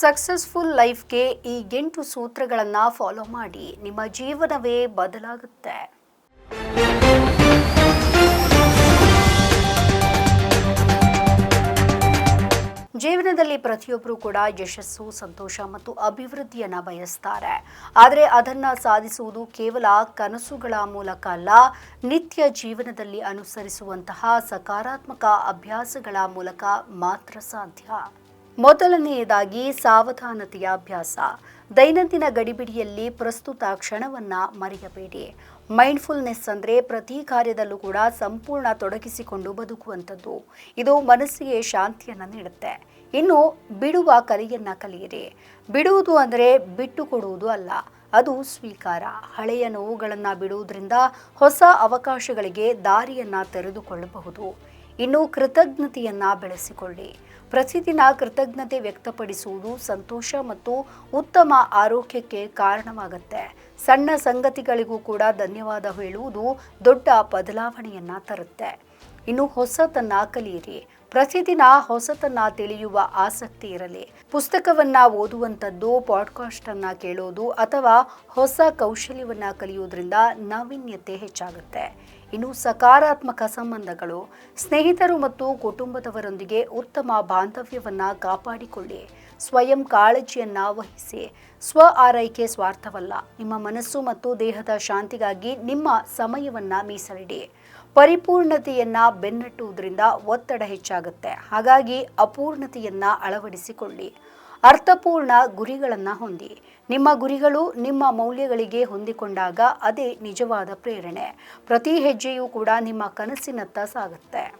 Successful ಲೈಫ್ಗೆ ಈ ಎಂಟು ಸೂತ್ರಗಳನ್ನು ಫಾಲೋ ಮಾಡಿ ನಿಮ್ಮ ಜೀವನವೇ ಬದಲಾಗುತ್ತೆ. ಜೀವನದಲ್ಲಿ ಪ್ರತಿಯೊಬ್ಬರು ಕೂಡ ಯಶಸ್ಸು, ಸಂತೋಷ ಮತ್ತು ಅಭಿವೃದ್ಧಿಯನ್ನು ಬಯಸ್ತಾರೆ. ಆದರೆ ಅದನ್ನ ಸಾಧಿಸುವುದು ಕೇವಲ ಕನಸುಗಳ ಮೂಲಕ ಅಲ್ಲ, ನಿತ್ಯ ಜೀವನದಲ್ಲಿ ಅನುಸರಿಸುವಂತಹ ಸಕಾರಾತ್ಮಕ ಅಭ್ಯಾಸಗಳ ಮೂಲಕ ಮಾತ್ರ ಸಾಧ್ಯ. ಮೊದಲನೆಯದಾಗಿ ಸಾವಧಾನತೆಯ ಅಭ್ಯಾಸ. ದೈನಂದಿನ ಗಡಿಬಿಡಿಯಲ್ಲಿ ಪ್ರಸ್ತುತ ಕ್ಷಣವನ್ನ ಮರೆಯಬೇಡಿ. ಮೈಂಡ್ಫುಲ್ನೆಸ್ ಅಂದರೆ ಪ್ರತಿ ಕಾರ್ಯದಲ್ಲೂ ಕೂಡ ಸಂಪೂರ್ಣ ತೊಡಗಿಸಿಕೊಂಡು ಬದುಕುವಂಥದ್ದು. ಇದು ಮನಸ್ಸಿಗೆ ಶಾಂತಿಯನ್ನು ನೀಡುತ್ತೆ. ಇನ್ನು ಬಿಡುವ ಕಲೆಯನ್ನ ಕಲಿಯಿರಿ. ಬಿಡುವುದು ಅಂದರೆ ಬಿಟ್ಟು ಕೊಡುವುದು ಅಲ್ಲ, ಅದು ಸ್ವೀಕಾರ. ಹಳೆಯ ನೋವುಗಳನ್ನು ಬಿಡುವುದರಿಂದ ಹೊಸ ಅವಕಾಶಗಳಿಗೆ ದಾರಿಯನ್ನ ತೆರೆದುಕೊಳ್ಳಬಹುದು. ಇನ್ನು ಕೃತಜ್ಞತೆಯನ್ನ ಬೆಳೆಸಿಕೊಳ್ಳಿ. ಪ್ರತಿದಿನ ಕೃತಜ್ಞತೆ ವ್ಯಕ್ತಪಡಿಸುವುದು ಸಂತೋಷ ಮತ್ತು ಉತ್ತಮ ಆರೋಗ್ಯಕ್ಕೆ ಕಾರಣವಾಗುತ್ತೆ. ಸಣ್ಣ ಸಂಗತಿಗಳಿಗೂ ಕೂಡ ಧನ್ಯವಾದ ಹೇಳುವುದು ದೊಡ್ಡ ಬದಲಾವಣೆಯನ್ನ ತರುತ್ತೆ. ಇನ್ನು ಹೊಸತನ್ನ ಕಲಿಯಿರಿ. ಪ್ರತಿದಿನ ಹೊಸತನ್ನ ತಿಳಿಯುವ ಆಸಕ್ತಿ ಇರಲಿ. ಪುಸ್ತಕವನ್ನ ಓದುವಂಥದ್ದು ಪಾಡ್ಕಾಸ್ಟ್ ಅನ್ನ ಕೇಳೋದು ಅಥವಾ ಹೊಸ ಕೌಶಲ್ಯವನ್ನ ಕಲಿಯೋದ್ರಿಂದ ನಾವೀನ್ಯತೆ ಹೆಚ್ಚಾಗುತ್ತೆ. ಇನ್ನು ಸಕಾರಾತ್ಮಕ ಸಂಬಂಧಗಳು, ಸ್ನೇಹಿತರು ಮತ್ತು ಕುಟುಂಬದವರೊಂದಿಗೆ ಉತ್ತಮ ಬಾಂಧವ್ಯವನ್ನ ಕಾಪಾಡಿಕೊಳ್ಳಿ. ಸ್ವಯಂ ಕಾಳಜಿಯನ್ನ ವಹಿಸಿ. ಸ್ವ ಆರೈಕೆ ಸ್ವಾರ್ಥವಲ್ಲ. ನಿಮ್ಮ ಮನಸ್ಸು ಮತ್ತು ದೇಹದ ಶಾಂತಿಗಾಗಿ ನಿಮ್ಮ ಸಮಯವನ್ನ ಮೀಸಲಿಡಿ. ಪರಿಪೂರ್ಣತೆಯನ್ನ ಬೆನ್ನಟ್ಟುವುದರಿಂದ ಒತ್ತಡ ಹೆಚ್ಚಾಗುತ್ತೆ. ಹಾಗಾಗಿ ಅಪೂರ್ಣತೆಯನ್ನ ಅಳವಡಿಸಿಕೊಳ್ಳಿ. ಅರ್ಥಪೂರ್ಣ ಗುರಿಗಳನ್ನು ಹೊಂದಿ. ನಿಮ್ಮ ಗುರಿಗಳು ನಿಮ್ಮ ಮೌಲ್ಯಗಳಿಗೆ ಹೊಂದಿಕೊಂಡಾಗ ಅದೇ ನಿಜವಾದ ಪ್ರೇರಣೆ. ಪ್ರತಿ ಹೆಜ್ಜೆಯೂ ಕೂಡ ನಿಮ್ಮ ಕನಸಿನತ್ತ ಸಾಗುತ್ತೆ.